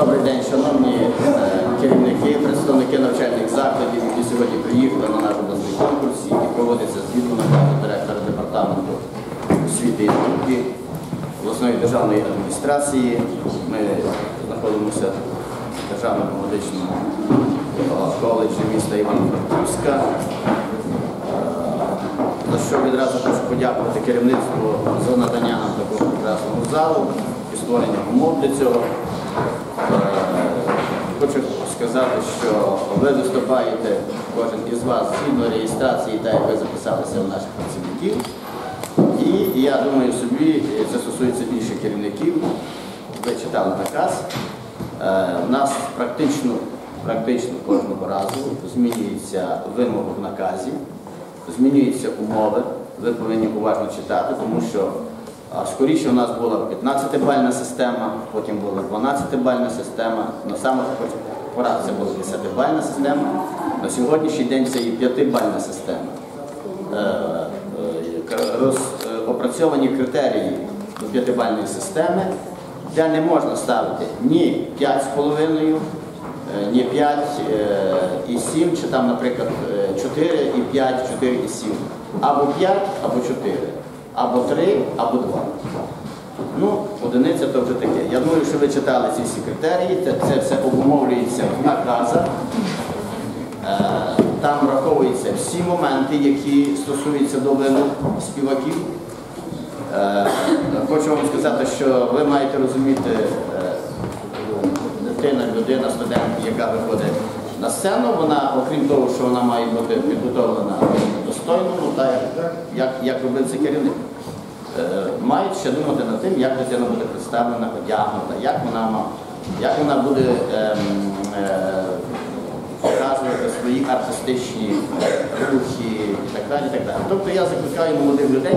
Добрий день, шановні е, керівники, представники навчальних закладів, які сьогодні приїхали на наш обласний конкурс, який проводиться згідно наказу директора департаменту освіти і науки обласної державної адміністрації. Ми знаходимося в Державному медичному е, коледжі міста Івано-Франківська. За що відразу хочу подякувати керівництву за надання нам такого прекрасного залу і створення умов для цього. Е, Хочу сказати, що ви виступаєте, кожен із вас, згідно реєстрації, так як ви записалися у наших працівників. І я думаю собі, це стосується більше керівників, ви читали наказ. Е, У нас практично, практично кожного разу змінюються вимоги в наказі, змінюються умови. Ви повинні уважно читати, тому що скоріше у нас була 15-бальна система, потім була 12-бальна система, на самих порах це була 10-бальна система. На сьогоднішній день це і 5-бальна система. Е, е, е, опрацьовані критерії до п'ятибальної системи, де не можна ставити ні 5,5, е, ні 5 е, і 7, чи там, наприклад, е, 4 і 5, 4 і 7. Або 5, або 4, або 3, або 2. Ну, одиниця то вже таке. Я думаю, що ви читали ці всі критерії, це, це все обумовлюється в наказах. Е, Там враховуються всі моменти, які стосуються до вимог співаків. Е, Хочу вам сказати, що ви маєте розуміти, е, дитина, людина, студент, яка виходить на сцену, вона, окрім того, що вона має бути підготовлена достойно, ну, так як, як робив це керівник. Е, Мають ще думати над тим, як дитина буде представлена, одягнута, як вона, як вона буде ем, е, показувати свої артистичні рухи і так далі. і так далі. Тобто я закликаю молодих людей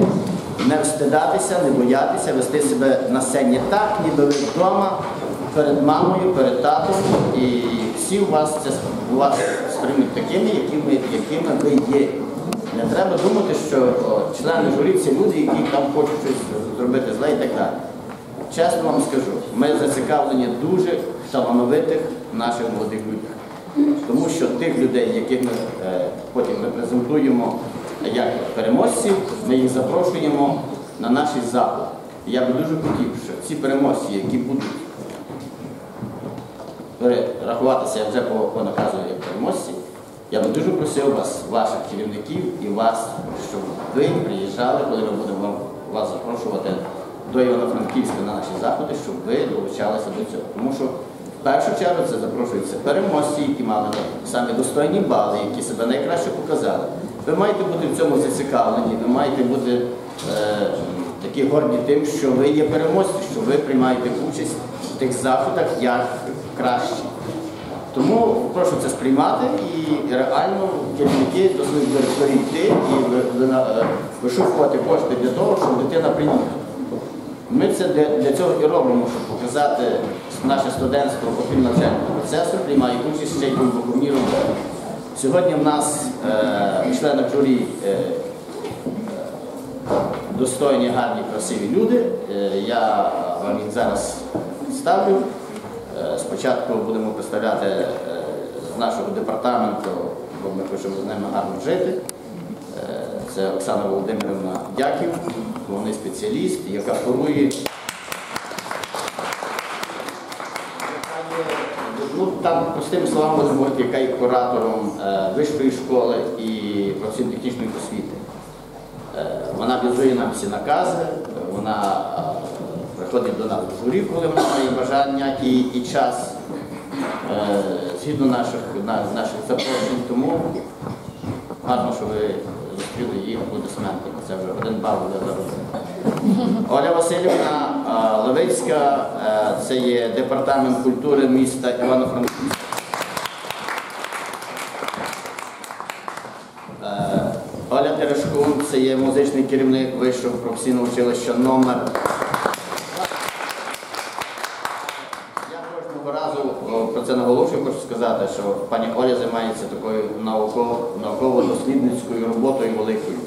не встидатися, не боятися, вести себе на сцені так, ніби ви вдома, перед мамою, перед татом, і всі у вас це у вас сприймуть такими, якими, якими ви є. Не треба думати, що члени журі це люди, які там хочуть щось зробити зле і так далі. Чесно вам скажу, ми зацікавлені дуже талановитих наших молодих людях. Тому що тих людей, яких ми е, потім ми презентуємо як переможців, ми їх запрошуємо на наш заход. І я би дуже хотів, щоб ці переможці, які будуть рахуватися вже по, по наказу як переможці, я би дуже просив вас, ваших керівників і вас, щоб ви приїжджали, коли ми будемо вас запрошувати до Івано-Франківська на наші заходи, щоб ви долучалися до цього. Тому що в першу чергу це запрошуються переможці, які мали самі достойні бали, які себе найкраще показали. Ви маєте бути в цьому зацікавлені, ви маєте бути е, такі горді тим, що ви є переможці, що ви приймаєте участь в тих заходах як краще. Тому прошу це сприймати і реально керівники до своїх директорів і е, вишукувати кошти для того, щоб дитина приїхала. Ми це для, цього і робимо, щоб показати наше студентство окрім навчального процесу, приймає участь ще й у виховній роботі. Сьогодні в нас е, в журі е, достойні, гарні, красиві люди. Е, Я вам їх зараз ставлю. Е, Спочатку будемо представляти е, з нашого департаменту, бо ми хочемо з ними гарно жити. Е, Це Оксана Володимирівна Дяків, головний спеціаліст, яка керує. Ну, там, простими словами можна говорити, яка є куратором вищої школи і професійно-технічної освіти. Вона візує нам всі накази, вона е, до нас в журі, коли вона має бажання і, і час е, згідно наших, на, наших запрошень. Тому гарно, що ви зустріли її аплодисментами. Це вже один бал буде заробити. Оля Васильівна е, Левицька, е, це є департамент культури міста Івано-Франківська. Е, Оля Терешкун, це є музичний керівник вищого професійного училища номер. Я кожного разу о, про це наголошую, хочу сказати, що пані Оля займається такою науково- науково-дослідницькою роботою великою.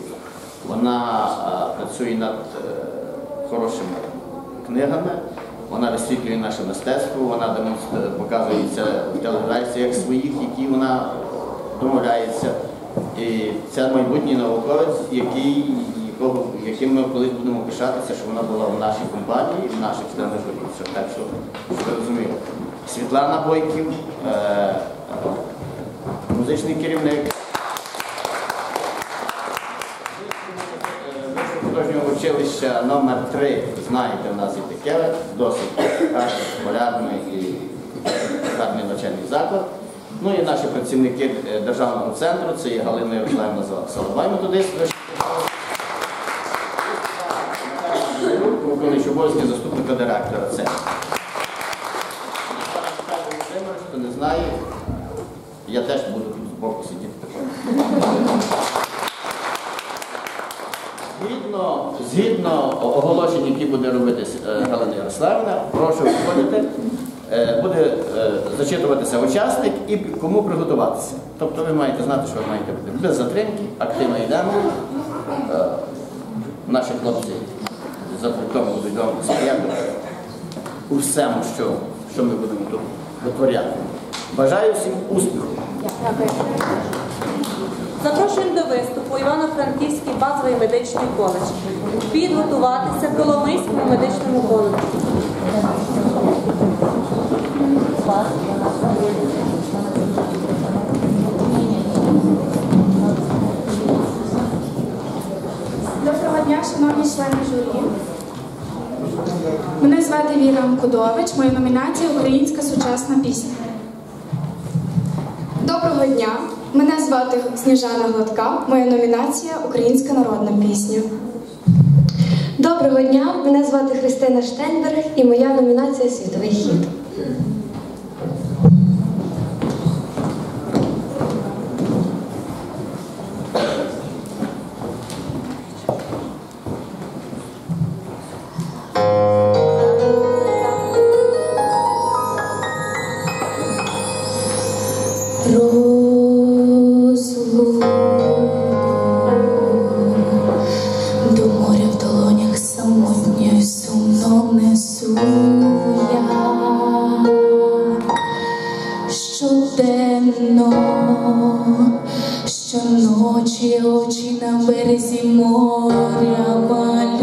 Е, працює над е, хорошими книгами, вона висвітлює наше мистецтво, вона демонструє, показується в телеграфії як своїх, які вона домовляється. І це майбутній науковець, який, яким ми колись будемо пишатися, що вона була в нашій компанії, в наших членах комісії. Так що, ви розуміли, Світлана Бойків, е, е, музичний керівник. Вищого училища номер 3 знаєте, у нас є таке, досить полярний і гарний навчальний заклад. Ну і наші працівники е, державного центру, це є Галина Ярославівна Соловай, методист. Виконуючий обов'язки заступника директора центру. Хто не знає, я теж буду тут збоку сидіти також. Згідно, згідно оголошень, які буде робити е, Галина Ярославівна, прошу виходити. Е, Буде е, зачитуватися учасник і кому приготуватися. Тобто ви маєте знати, що ви маєте бути без затримки, активно йдемо. Наші хлопці за пультом будуть вам сприяти у всьому, що, що ми будемо тут витворяти. Бажаю всім успіху! Запрошуємо до виступу Івано-Франківський базовий медичний коледж. Підготуватися Коломийському медичному коледжу. Доброго дня, шановні члени журі. Мене звати Віра Амкудович, моя номінація Українська сучасна пісня. Доброго дня! Мене звати Сніжана Гладка. Моя номінація Українська народна пісня. Доброго дня! Мене звати Христина Штенберг і моя номінація Світовий хіт. não merece morrer, amor.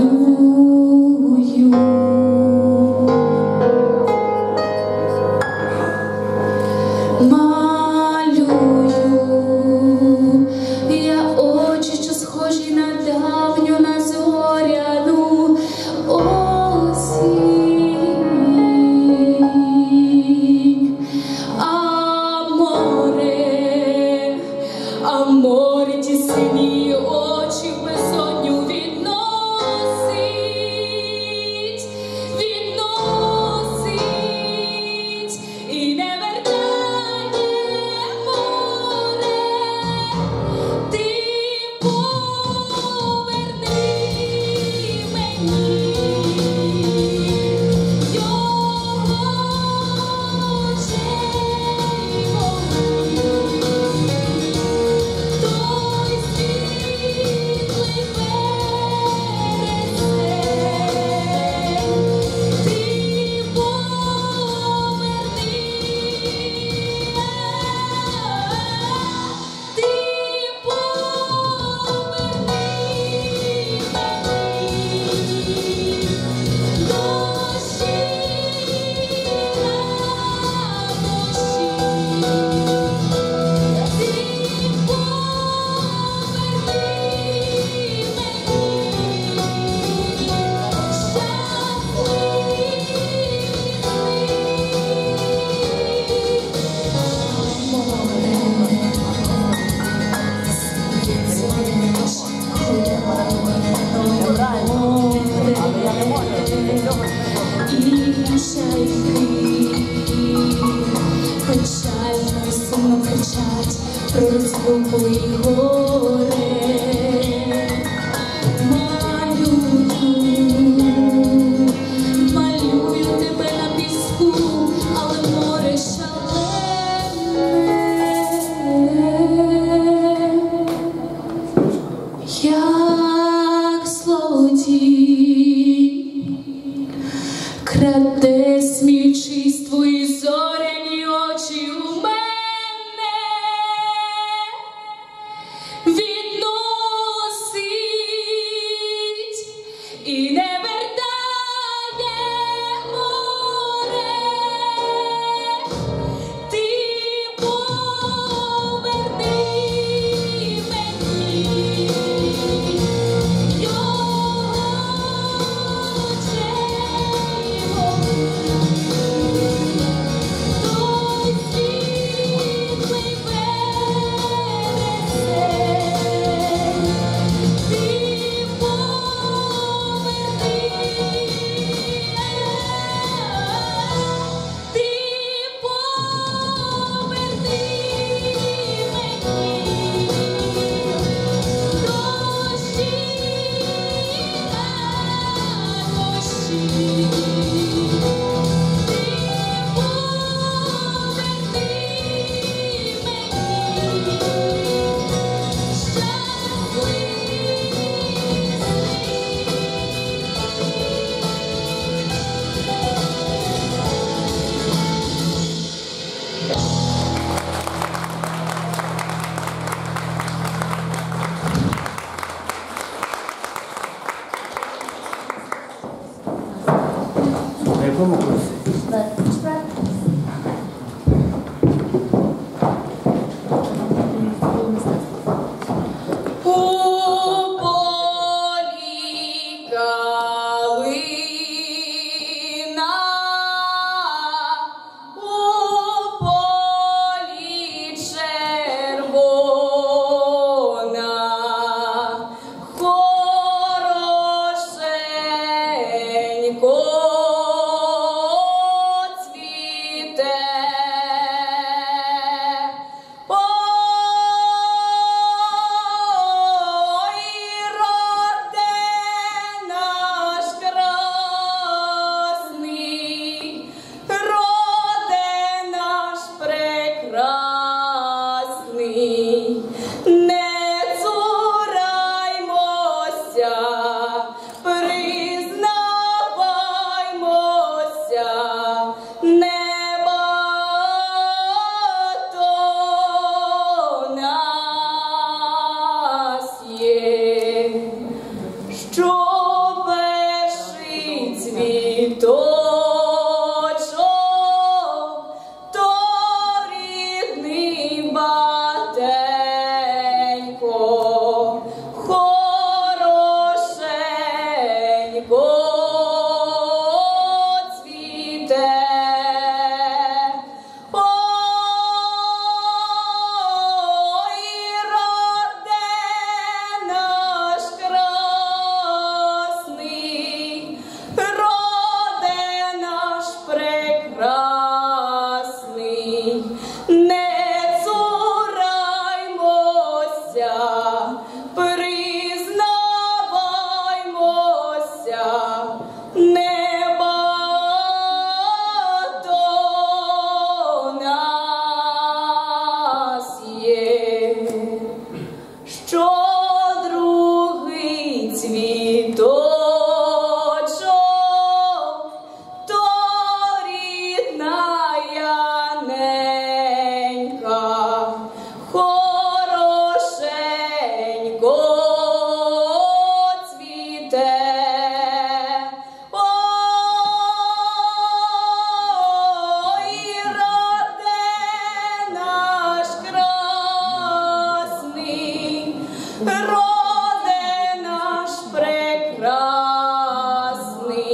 とも感謝いたします。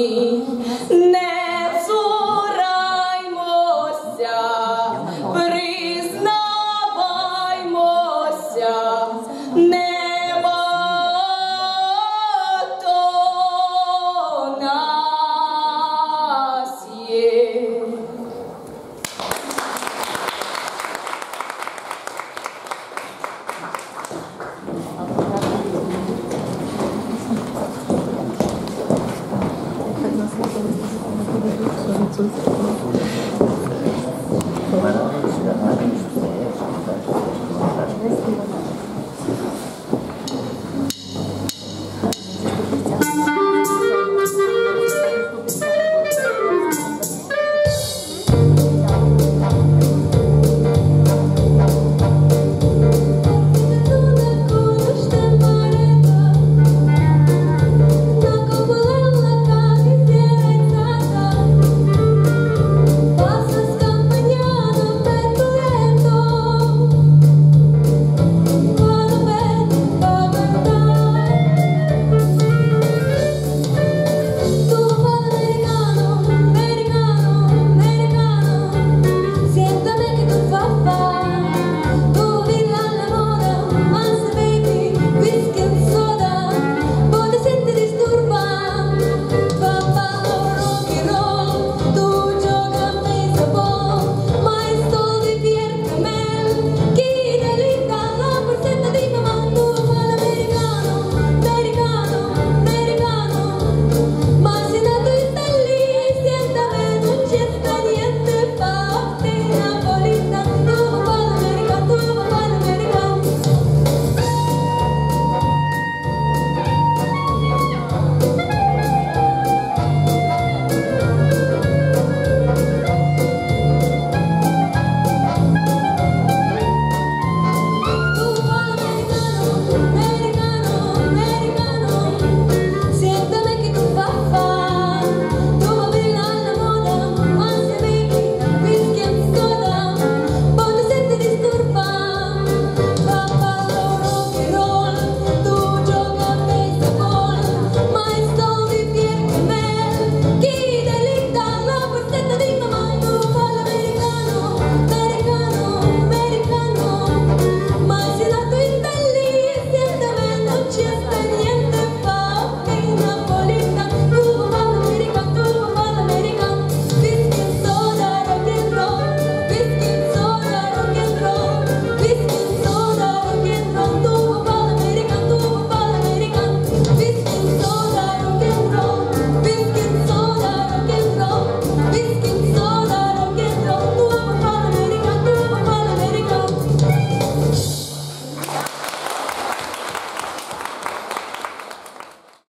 العالمين Thank you.